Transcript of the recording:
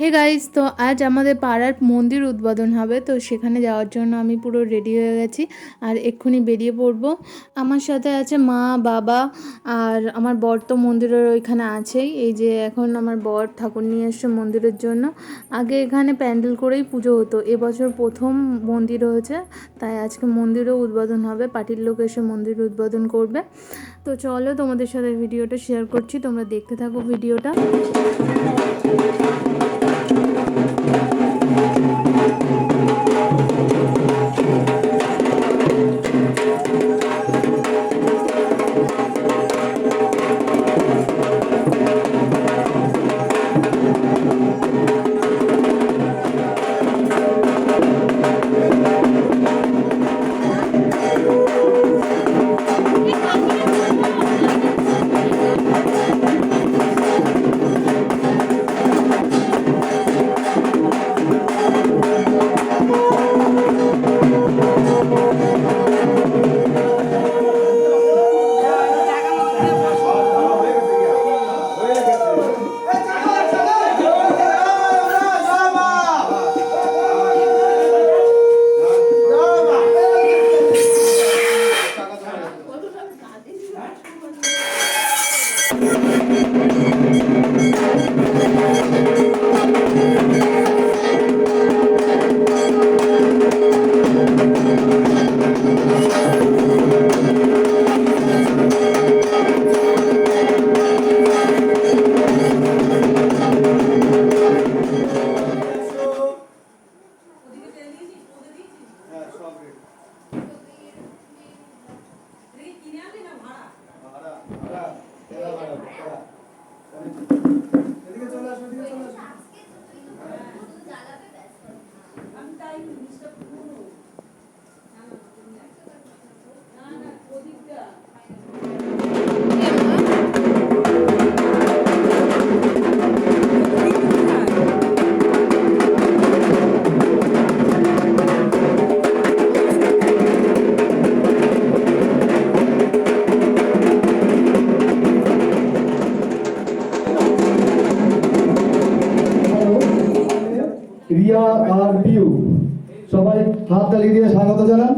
Hey guys তো আজ আমাদের পাড়ার মন্দির উদ্বোধন হবে, তো সেখানে যাওয়ার জন্য আমি পুরো রেডি হয়ে গেছি, আর এক্ষুনি বেরিয়ে পড়ব। আমার সাথে আছে মা, বাবা, আর আমার বর তো মন্দিরের ওইখানে আছেই, এই যে এখন আমার বর ঠাকুর নিয়ে এসছে মন্দিরের জন্য। আগে এখানে প্যান্ডেল করেই পুজো হতো, এবছর প্রথম মন্দির হয়েছে, তাই আজকে মন্দিরও উদ্বোধন হবে, পার্টির লোক এসে মন্দির উদ্বোধন করবে। তো চলো তোমাদের সাথে ভিডিওটা শেয়ার করছি, তোমরা দেখতে থাকো ভিডিওটা Thank you. আমি তাই জিনিসটা রিয়া আর পিউ। সবাই হাত তালি দিয়ে স্বাগত জানান।